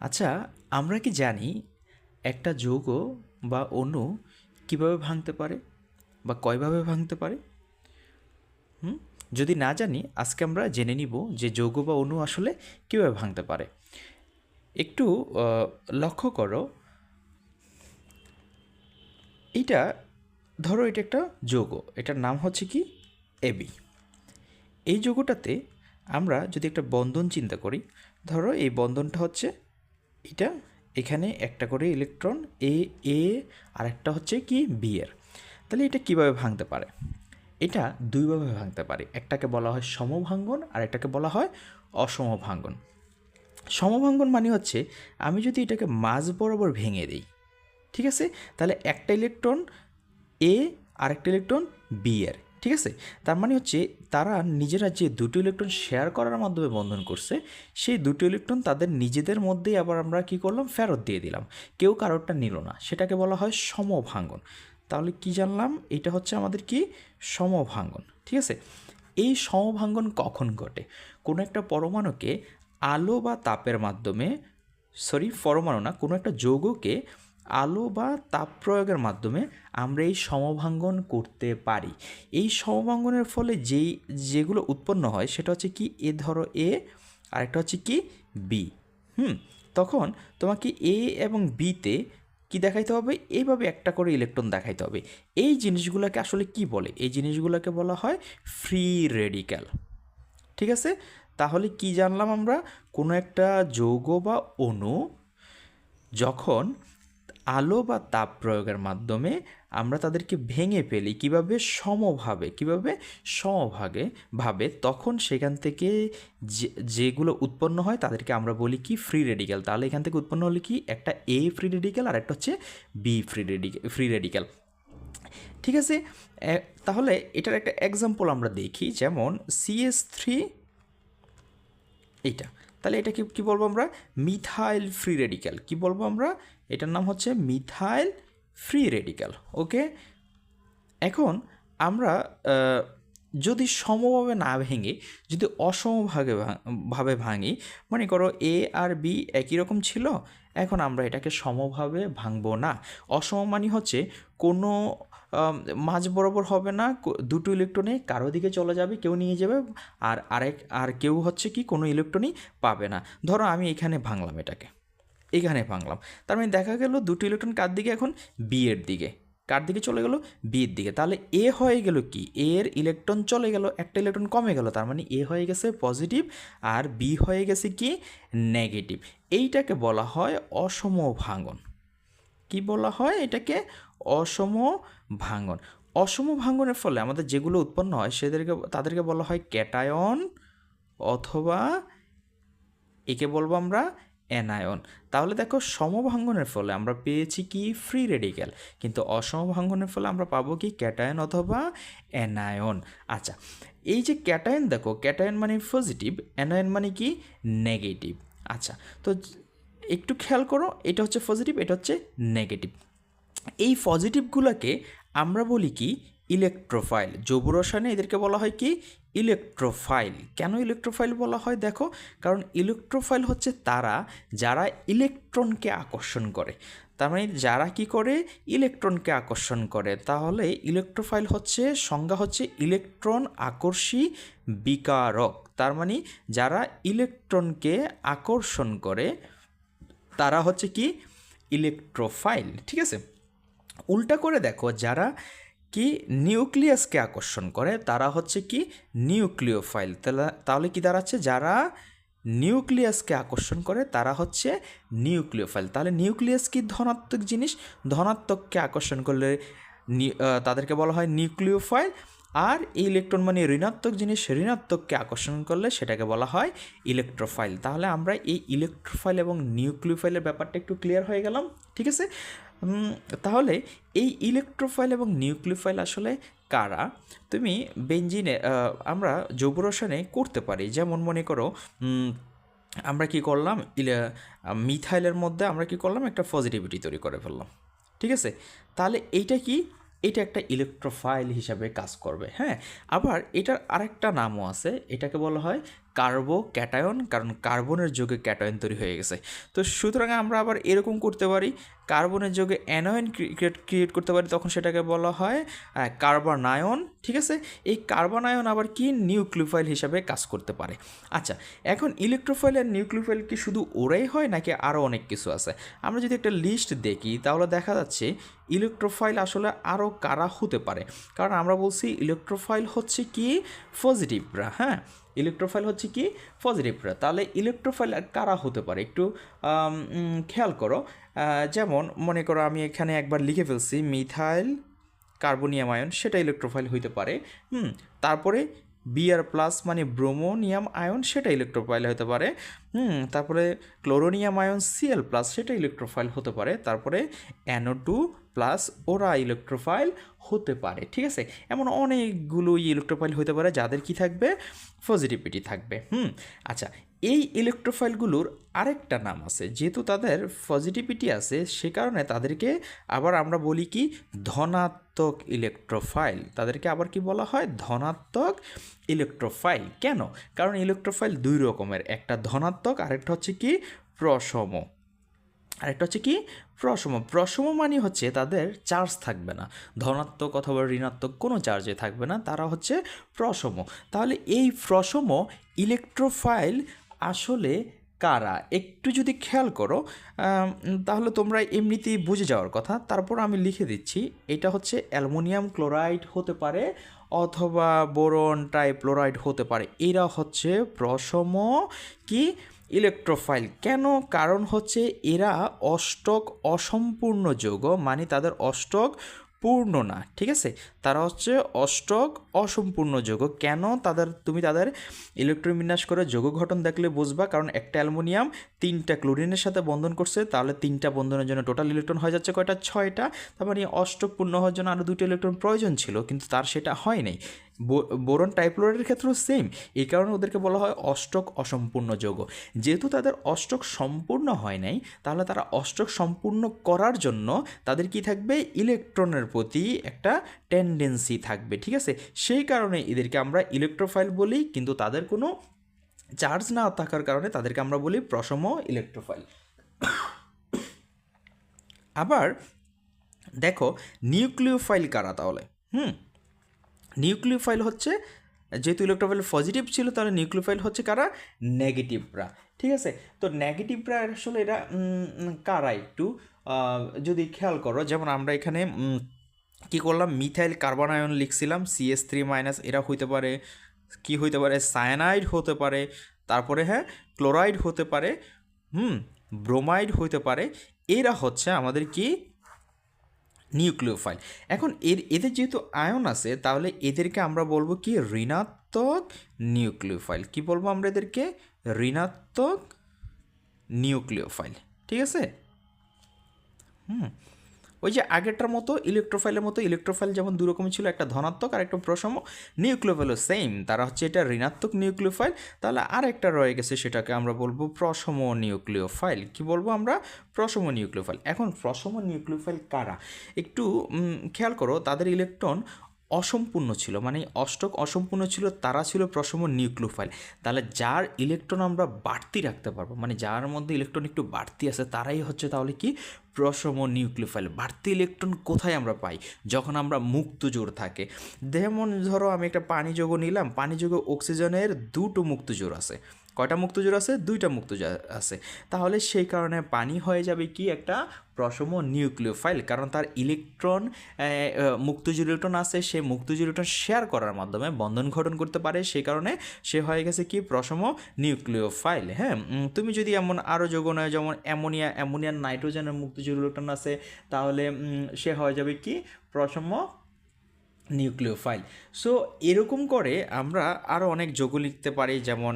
আচ্ছা আমরা কি জানি একটা যৌগ বা অণু কীভাবে ভাঙতে পারে বা কয়ভাবে ভাঙতে পারে? হুম? যদি না জানি, আজকে আমরা জেনে নিব যে যৌগ বা অণু আসলে কীভাবে ভাঙতে পারে। একটু লক্ষ্য করো। এটা ধরো এটা একটা যৌগ, এটার নাম হচ্ছে কি? এবি এই যৌগটাতে আমরা যদি একটা বন্ধন চিন্তা করি, ধরো এই বন্ধনটা হচ্ছে এটা, এখানে একটা করে ইলেকট্রন এ এ আর একটা হচ্ছে কি বি এর। তাহলে এটা কীভাবে ভাঙতে পারে? এটা দুইভাবে ভাঙতে পারে। একটাকে বলা হয় সমভাঙ্গন আর একটাকে বলা হয় অসমভাঙ্গন। সমভাঙ্গন মানে হচ্ছে, আমি যদি এটাকে মাঝ বরাবর ভেঙে দিই, ঠিক আছে? তাহলে একটা ইলেকট্রন এ আর একটা ইলেকট্রন বি এর। ঠিক আছে? তার মানে হচ্ছে তারা নিজেরা যে দুটো ইলেকট্রন শেয়ার করার মাধ্যমে বন্ধন করছে, সেই দুটো ইলেকট্রন তাদের নিজেদের মধ্যেই আবার আমরা কি করলাম? ফেরত দিয়ে দিলাম। কেউ কারোরটা নিল না। সেটাকে বলা হয় সমভাঙ্গন। তাহলে কি জানলাম? এটা হচ্ছে আমাদের কি? সমভাঙ্গন। ঠিক আছে? এই সমভাঙ্গন কখন ঘটে? কোনো একটা পরমাণুকে আলো বা তাপের মাধ্যমে সরি পরমাণু না, কোনো একটা যৌগকে আলো বা তাপ প্রয়োগের মাধ্যমে আমরা এই সমভাঙ্গন করতে পারি। এই সমভাঙ্গনের ফলে যেই, যেগুলো উৎপন্ন হয় সেটা হচ্ছে কি এ ধরো এ, আরেকটা হচ্ছে কি বি। হুম, তখন তোমাকে এ এবং বিতে কি দেখাইতে হবে? এইভাবে একটা করে ইলেকট্রন দেখাইতে হবে। এই জিনিসগুলোকে আসলে কি বলে? এই জিনিসগুলোকে বলা হয় ফ্রি রেডিক্যাল ঠিক আছে? তাহলে কি জানলাম আমরা? কোনো একটা যৌগ বা অণু যখন আলো বা তাপ প্রয়োগের মাধ্যমে আমরা তাদেরকে ভেঙে ফেলি। কীভাবে? সমভাবে। কীভাবে? সমভাগে ভাবে। তখন সেখান থেকে যেগুলো উৎপন্ন হয় তাদেরকে আমরা বলি কি? ফ্রি রেডিক্যাল তাহলে এখান থেকে উৎপন্ন হলে কি? একটা এ ফ্রি রেডিক্যাল আর একটা হচ্ছে be free radical free radical ঠিক আছে? তাহলে এটার একটা এক্সাম্পল আমরা দেখি। যেমন সিএস থ্রি এইটা। তাহলে এটা কি, কী বলব আমরা? মিথাইল ফ্রি রেডিক্যাল কি বলব আমরা? এটার নাম হচ্ছে মিথাইল ফ্রি রেডিক্যাল, ওকে? এখন আমরা যদি সমভাবে না ভেঙে, যদি অসমভাবে ভা- ভাবে ভাঙি, মনে করো এ আর বি একই রকম ছিল, এখন আমরা এটাকে সমভাবে ভাঙবো না। অসম মানে হচ্ছে কোনো মাঝ বরাবর হবে না দুটো ইলেকট্রনে কারও দিকে চলে যাবে, কেউ নিয়ে যাবে, আর আরেক, আর কেউ হচ্ছে কি কোনো ইলেকট্রনই পাবে না। ধরো আমি এখানে ভাঙলাম এটাকে। এখানে ভাঙলাম। তার মানে দেখা গেল দুটো ইলেকট্রন কার দিকে এখন? বি এর দিকে। কার দিকে চলে গেল? এর দিকে। তাহলে এ হয়ে গেল কি? এর ইলেকট্রন চলে গেল। একটা ইলেকট্রন কমে গেল। তার মানে এ হয়ে গেছে পজিটিভ আর বি হয়ে গেছে কি? নেগেটিভ এইটাকে বলা হয় অসম ভাঙন কি বলা হয়? এটাকে অসম ভাঙন অসম ভাঙনের ফলে আমাদের যেগুলো উৎপন্ন হয়, সেদেরকে, তাদেরকে বলা হয় ক্যাটায়ন অথবা, একে বলব আমরা অ্যানায়ন তাহলে দেখো সমভাঙ্গনের ফলে আমরা পেয়েছি কি? ফ্রি রেডিক্যাল কিন্তু অসমভাঙ্গনের ফলে আমরা পাবো কি? ক্যাটায়ন অথবা অ্যানায়ন আচ্ছা এই যে ক্যাটায়ন দেখো ক্যাটায়ন মানে পজিটিভ অ্যানায়ন মানে কি? নেগেটিভ আচ্ছা তো একটু খেয়াল করো, এটা হচ্ছে পজিটিভ এটা হচ্ছে নেগেটিভ এই পজিটিভগুলোকে আমরা বলি কি? ইলেকট্রোফাইল। জৈব রসায়নে এদেরকে বলা হয় কি? ইলেকট্রোফাইল। কেন ইলেকট্রোফাইল বলা হয়? দেখো, কারণ ইলেকট্রোফাইল হচ্ছে তারা যারা ইলেকট্রনকে আকর্ষণ করে। তার মানে যারা কি করে? ইলেকট্রনকে আকর্ষণ করে। তাহলে ইলেকট্রোফাইল হচ্ছে, সংজ্ঞা হচ্ছে ইলেকট্রন আকর্ষী বিকারক। তার মানে যারা ইলেকট্রনকে আকর্ষণ করে, তারা হচ্ছে কি? ইলেকট্রোফাইল। ঠিক আছে? উল্টা করে দেখো, যারা কি নিউক্লিয়াসকে আকর্ষণ করে? তারা হচ্ছে কি নিউক্লিওফাইল। তাহলে কি দাঁড়াচ্ছে? যারা নিউক্লিয়াসকে আকর্ষণ করে, তারা হচ্ছে নিউক্লিওফাইল। তাহলে নিউক্লিয়াস কি ধনাত্মক জিনিস? ধনাত্মককে আকর্ষণ করলে তাদেরকে বলা হয় নিউক্লিওফাইল। আর এই ইলেকট্রন মানে ঋণাত্মক জিনিস ঋণাত্মককে আকর্ষণ করলে সেটাকে বলা হয় ইলেকট্রোফাইল তাহলে আমরা এই ইলেকট্রোফাইল এবং নিউক্লিওফাইলের ব্যাপারটা একটু ক্লিয়ার হয়ে গেলাম, ঠিক আছে? তাহলে এই ইলেকট্রোফাইল এবং নিউক্লিওফাইল আসলে কারা? তুমি বেঞ্জিনে আমরা জৈব রসায়নে করতে পারি। যেমন মনে করো আমরা কি করলাম? ইলে- মিথাইলের মধ্যে আমরা কি করলাম? একটা পজিটিভিটি তৈরি করে ফেললাম, ঠিক আছে? তাহলে এইটা কি? এটা একটা ইলেকট্রোফাইল হিসাবে কাজ করবে হ্যাঁ? আবার এটার আরেকটা নামও আছে, এটাকে বলা হয় কার্বো ক্যাটায়ন কারণ কার্বনের যোগে ক্যাটায়ন তৈরি হয়ে গেছে। তো সুতরাং আমরা আবার এরকম করতে পারি, কার্বনের যোগে অ্যানোয়ন ক্রিয়েট ক্রিয়েট করতে পারি, তখন সেটাকে বলা হয় কার্বনায়ন, ঠিক আছে? এই কার্বনায়ন আবার কি? নিউক্লিওফাইল হিসাবে কাজ করতে পারে। আচ্ছা এখন ইলেকট্রোফাইল আর নিউক্লিওফাইল কি শুধু ওরাই হয়, নাকি আরও অনেক কিছু আছে? আমরা যদি একটা লিস্ট দেখি, তাহলে দেখা যাচ্ছে ইলেকট্রোফাইল আসলে আরও কারা হতে পারে। কারণ আমরা বলছি ইলেকট্রোফাইল হচ্ছে কি? পজিটিভরা হ্যাঁ? ইলেকট্রোফাইল হচ্ছে কি? পজিটিভরা তাহলে ইলেকট্রোফাইল কারা হতে পারে? একটু খেয়াল করো। যেমন মনে করো আমি এখানে একবার লিখে ফেলছি, মিথাইল কার্বোনিয়াম আয়ন, সেটা ইলেকট্রোফাইল হইতে পারে। হুম, তারপরে বিআর প্লাস মানে ব্রোমোনিয়াম আয়ন সেটা ইলেকট্রোফাইল হতে পারে। হুম, তারপরে ক্লোরোনিয়াম আয়ন সিএল প্লাস সেটা ইলেকট্রোফাইল হতে পারে। তারপরে অ্যানো টু প্লাস ওরা ইলেকট্রোফাইল হতে পারে, ঠিক আছে? এমন অনেকগুলো ইলেকট্রোফাইল হতে পারে যাদের কি থাকবে? পজিটিভিটি থাকবে। হুম আচ্ছা এই ইলেকট্রোফাইলগুলোর আরেকটা নাম আছে, যেহেতু তাদের পজিটিভিটি আছে, সে কারণে তাদেরকে আবার আমরা বলি কি, ধনাত্মক ইলেকট্রোফাইল তাদেরকে আবার কি বলা হয়? ধনাত্মক ইলেকট্রোফাইল কেন? কারণ ইলেকট্রোফাইল দুই রকমের, একটা ধনাত্মক, আরেকটা হচ্ছে কি প্রসম আরেকটা হচ্ছে কি প্রসম প্রসম মানে হচ্ছে তাদের চার্জ থাকবে না। ধনাত্মক অথবা ঋণাত্মক কোনো চার্জে থাকবে না, তারা হচ্ছে প্রসম তাহলে এই প্রসম ইলেকট্রোফাইল আসলে কারা? একটু যদি খেয়াল করো তাহলে তোমরা এমনিতেই বুঝে যাওয়ার কথা। তারপর আমি লিখে দিচ্ছি, এটা হচ্ছে অ্যালুমিনিয়াম ক্লোরাইড হতে পারে অথবা বোরন ট্রাইক্লোরাইড হতে পারে। এরা হচ্ছে প্রসম কি? ইলেকট্রোফাইল। কেন? কারণ হচ্ছে এরা অষ্টক অসম্পূর্ণ যৌগ মানে তাদের অষ্টক পূর্ণ না, ঠিক আছে? তারা হচ্ছে অষ্টক অসম্পূর্ণ যৌগ। কেন তাদের, তুমি তাদের ইলেকট্রন বিন্যাস করে যৌগ গঠন দেখলে বুঝবা? কারণ একটা অ্যালুমিনিয়াম তিনটা ক্লোরিনের সাথে বন্ধন করছে, তাহলে তিনটা বন্ধনের জন্য টোটাল ইলেকট্রন হয়ে যাচ্ছে কয়টা? ছয়টা। তারপরে মানে অষ্টক পূর্ণ হওয়ার জন্য আরও দুটো ইলেকট্রন প্রয়োজন ছিল, কিন্তু তার সেটা হয় নাই। বোরন টাইপ্লোরাইডের ক্ষেত্রেও সেম এই কারণে ওদেরকে বলা হয় অষ্টক অসম্পূর্ণ যৌগ। যেহেতু তাদের অষ্টক সম্পূর্ণ হয় নাই, তাহলে তারা অষ্টক সম্পূর্ণ করার জন্য তাদের কি থাকবে? ইলেকট্রনের প্রতি একটা টেন্ডেন্সি থাকবে, ঠিক আছে? সেই কারণে এদেরকে আমরা ইলেকট্রোফাইল বলি, কিন্তু তাদের কোনো চার্জ না থাকার কারণে তাদেরকে আমরা বলি প্রসম ইলেকট্রোফাইল আবার, দেখো নিউক্লিওফাইল কারা তাহলে? হুম? নিউক্লিওফাইল হচ্ছে, যেহেতু ইলেকট্রোফাইল পজিটিভ ছিল, তাহলে নিউক্লিওফাইল হচ্ছে কারা? নেগেটিভরা ঠিক আছে? তো নেগেটিভরা আসলে এরা কারা একটু? যদি খেয়াল করো, যেমন আমরা এখানে কি করলাম? মিথাইল কার্বন আয়ন লিখছিলাম সিএস থ্রি মাইনাস এরা হইতে পারে, কি হইতে পারে? সায়ানাইড হতে পারে, তারপরে হ্যাঁ ক্লোরাইড হতে পারে, হুম ব্রোমাইড হইতে পারে, এরা হচ্ছে আমাদের কি? নিউক্লিওফাইল। এখন এর, এদের যেহেতু আয়ন আছে, তাহলে এদেরকে আমরা বলব কি? ঋণাত্মক নিউক্লিওফাইল। কি বলব আমরা এদেরকে? ঋণাত্মক নিউক্লিওফাইল। ঠিক আছে? হুম। ওই যে আগেরটার মতো ইলেকট্রোফাইলের মতো ইলেকট্রোফাইল যেমন দু রকম ছিল, একটা ধনাত্মক আর একটা প্রসম নিউক্লিওফাইলও সেম তারা হচ্ছে এটা ঋণাত্মক নিউক্লিওফাইল তাহলে আর একটা রয়ে গেছে সেটাকে আমরা বলব প্রসম নিউক্লিওফাইল কি বলব আমরা? প্রসম নিউক্লিওফাইল এখন প্রসম নিউক্লিওফাইল কারা? একটু খেয়াল করো, তাদের ইলেকট্রন অসম্পূর্ণ ছিল মানে অষ্টক অসম্পূর্ণ ছিল, তারা ছিল প্রসম নিউক্লিওফাইল। তাহলে যার ইলেকট্রন আমরা বাড়তি রাখতে পারব মানে যার মধ্যে ইলেকট্রন একটু বাড়তি আছে, তারাই হচ্ছে তাহলে কি? প্রসম নিউক্লিওফাইল। বাড়তি ইলেকট্রন কোথায় আমরা পাই? যখন আমরা মুক্ত জোর থাকে। যেমন ধরো আমি একটা পানি যোগ নিলাম, পানি যোগে অক্সিজেনের দুটো মুক্ত জোর আছে। কয়টা মুক্তজোর আছে? দুইটা মুক্তজোর আছে। তাহলে সেই কারণে পানি হয়ে যাবে কি একটা প্রসম নিউক্লিওফাইল। কারণ তার ইলেকট্রন মুক্তজোর ইলেকট্রন আছে, সে মুক্তজোর ইলেকট্রন শেয়ার করার মাধ্যমে বন্ধন গঠন করতে পারে। সেই কারণে সে হয়ে গেছে কি? প্রসম নিউক্লিওফাইল। হ্যাঁ তুমি যদি এমন আরও যোগ নয় যেমন অ্যামোনিয়া, অ্যামোনিয়ার নাইট্রোজেনের মুক্তজোর ইলেকট্রন আছে, তাহলে সে হয়ে যাবে কি? প্রসম নিউক্লিওফাইল। সো এরকম করে আমরা আরও অনেক যোগ লিখতে পারি, যেমন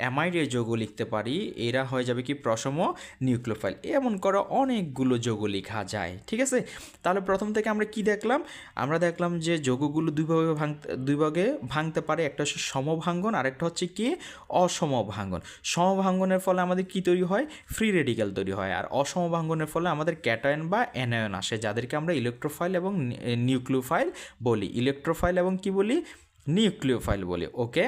অ্যামাইডের যোগ লিখতে পারি। এরা হয়ে যাবে কি প্রসম নিউক্লিওফাইল। এমন করে অনেকগুলো যোগ লেখা যায়, ঠিক আছে? তাহলে প্রথম থেকে আমরা কি দেখলাম? আমরা দেখলাম যে যোগগুলো দুই ভাগে ভাঙতে, দুই ভাগে ভাঙতে পারে। একটা হচ্ছে সমভাঙ্গন আর একটা হচ্ছে কি? অসমভাঙ্গন। সমভাঙ্গনের ফলে আমাদের কি তৈরি হয়? ফ্রি রেডিক্যাল তৈরি হয়। আর অসমভাঙ্গনের ফলে আমাদের ক্যাটায়ন বা অ্যানায়ন আসে, যাদেরকে আমরা ইলেকট্রোফাইল এবং নিউক্লিওফাইল বলি ইলেকট্রোফাইল এবং কি বলি? নিউক্লিওফাইল বলি ওকে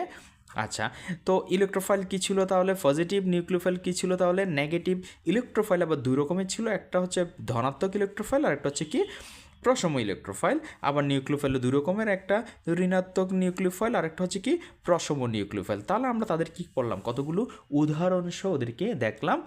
আচ্ছা তো ইলেকট্রোফাইল কী ছিল তাহলে? পজিটিভ নিউক্লিওফাইল কী ছিল তাহলে? নেগেটিভ ইলেকট্রোফাইল আবার দুই রকমের ছিল, একটা হচ্ছে ধনাত্মক ইলেকট্রোফাইল আর একটা হচ্ছে কি? প্রসম ইলেকট্রোফাইল আবার নিউক্লিওফাইল দুই রকমের, একটা ঋণাত্মক নিউক্লিওফাইল আর একটা হচ্ছে কি? প্রসম নিউক্লিওফাইল তাহলে আমরা তাদের কি করলাম? কতগুলো উদাহরণ সহ ওদেরকে দেখলাম।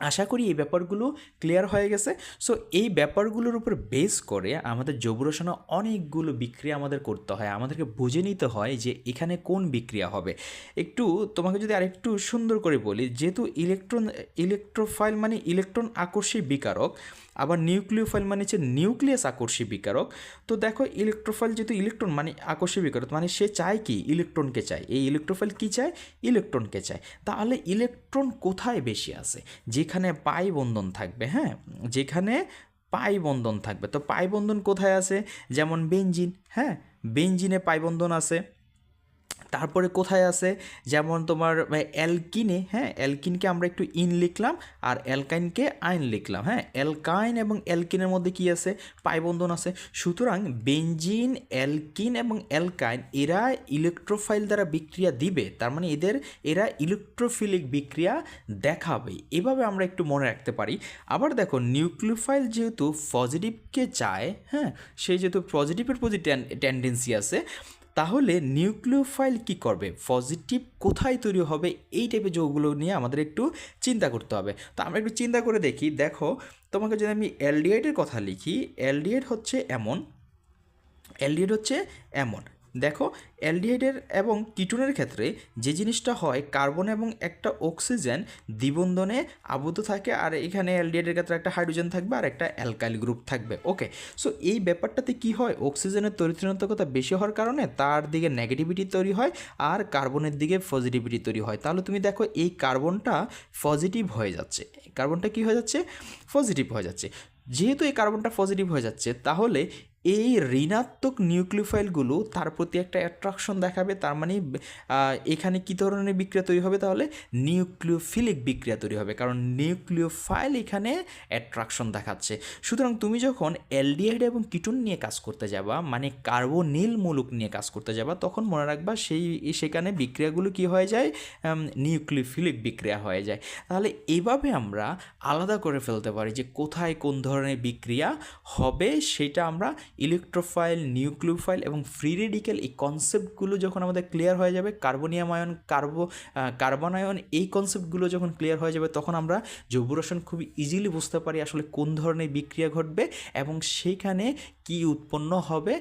আশা করি এই ব্যাপারগুলো ক্লিয়ার হয়ে গেছে। সো এই ব্যাপারগুলোর উপর বেস করে আমাদের জৈব রসায়নে অনেকগুলো বিক্রিয়া আমাদের করতে হয়। আমাদেরকে বুঝে নিতে হয় যে এখানে কোন বিক্রিয়া হবে। একটু তোমাকে যদি আরেকটু সুন্দর করে বলি, যেহেতু ইলেকট্রন ইলেকট্রোফাইল মানে ইলেকট্রন আকর্ষী বিকারক আবার নিউক্লিওফাইল মানে হচ্ছে নিউক্লিয়াস আকর্ষী বিকারক। তো দেখো ইলেকট্রোফাইল যেহেতু ইলেকট্রন মানে আকর্ষী বিকারক মানে সে চায় কি? ইলেকট্রনকে চায়। এই ইলেকট্রোফাইল কি চায়? ইলেকট্রনকে চায়। তাহলে ইলেকট্রন কোথায় বেশি আছে? যেখানে পাই বন্ধন থাকবে হ্যাঁ? যেখানে পাই বন্ধন থাকবে। তো পাই বন্ধন কোথায় আছে? যেমন বেঞ্জিন হ্যাঁ? বেঞ্জিনে পাই বন্ধন আছে। তারপরে কোথায় আছে? যেমন তোমার অ্যালকিনে হ্যাঁ? অ্যালকিনকে আমরা একটু ইন লিখলাম আর অ্যালকাইনকে আইন লিখলাম হ্যাঁ? অ্যালকাইন এবং অ্যালকিনের মধ্যে কি আছে? পাইবন্ধন আছে। সুতরাং বেঞ্জিন অ্যালকিন এবং অ্যালকাইন, এরা ইলেকট্রোফাইল দ্বারা বিক্রিয়া দিবে। তার মানে এদের, এরা ইলেকট্রোফিলিক বিক্রিয়া দেখাবে। এভাবে আমরা একটু মনে রাখতে পারি। আবার দেখো, নিউক্লিওফাইল যেহেতু পজিটিভকে চায় হ্যাঁ? সেই যেহেতু পজিটিভের প্রতি টেন্ডেন্সি আছে তাহলে নিউক্লিওফাইল কি করবে? পজিটিভ কোথায় তৈরি হবে? এই টাইপের যৌগগুলো নিয়ে আমাদের একটু চিন্তা করতে হবে। তো আমরা একটু চিন্তা করে দেখি। দেখো, তোমাকে যদি আমি এলডিআইডের কথা লিখি এলডিএড হচ্ছে এমন এলডিএড হচ্ছে এমন। দেখো, অ্যালডিহাইডের এবং কিটোনের ক্ষেত্রে যে জিনিসটা হয়, কার্বন এবং একটা অক্সিজেন দ্বিবন্ধনে আবদ্ধ থাকে, আর এখানে অ্যালডিহাইডের ক্ষেত্রে একটা হাইড্রোজেন থাকবে আর একটা অ্যালকাইল গ্রুপ থাকবে। ওকে সো এই ব্যাপারটাতে কি হয়? অক্সিজেনের তরিতনাত্মকতা বেশি হওয়ার কারণে তার দিকে নেগেটিভিটি তৈরি হয়, আর কার্বনের দিকে পজিটিভিটি তৈরি হয়। তাহলে তুমি দেখো, এই কার্বনটা পজিটিভ হয়ে যাচ্ছে। কার্বনটা কি হয়ে যাচ্ছে? পজিটিভ হয়ে যাচ্ছে। যেহেতু এই কার্বনটা পজিটিভ হয়ে যাচ্ছে, তাহলে এই ঋণাত্মক নিউক্লিওফাইলগুলো তার প্রতি একটা অ্যাট্রাকশন দেখাবে, তার মানে এখানে কী ধরনের বিক্রিয়া তৈরি হবে তাহলে? নিউক্লিওফিলিক বিক্রিয়া তৈরি হবে, কারণ নিউক্লিওফাইল এখানে অ্যাট্রাকশন দেখাচ্ছে। সুতরাং তুমি যখন অ্যালডিহাইড এবং কিটোন নিয়ে কাজ করতে যাবা মানে কার্বোনিল মূলক নিয়ে কাজ করতে যাবা, তখন মনে রাখবা সেই, সেখানে বিক্রিয়াগুলো কি হয়ে যায়? নিউক্লিওফিলিক বিক্রিয়া হয়ে যায়। তাহলে এভাবে আমরা আলাদা করে ফেলতে পারি যে কোথায় কোন ধরনের বিক্রিয়া হবে, সেটা আমরা ইলেকট্রোফাইল, নিউক্লিওফাইল এবং ফ্রি রেডিক্যাল এই কনসেপ্টগুলো যখন আমাদের ক্লিয়ার হয়ে যাবে carbonium ion carbo carbon ion এই কনসেপ্টগুলো যখন ক্লিয়ার হয়ে যাবে, তখন আমরা জৈব রসায়ন খুব ইজিলি বুঝতে পারি আসলে কোন ধরনের বিক্রিয়া ঘটবে এবং সেইখানে কি উৎপন্ন হবে।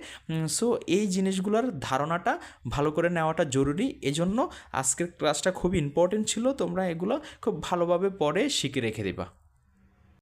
সো এই জিনিসগুলোর ধারণাটা ভালো করে নেওয়াটা জরুরি। এজন্য আজকের ক্লাসটা খুব ইম্পর্টেন্ট ছিল। তোমরা এগুলো খুব ভালোভাবে পরে শিখে রেখে দেবা।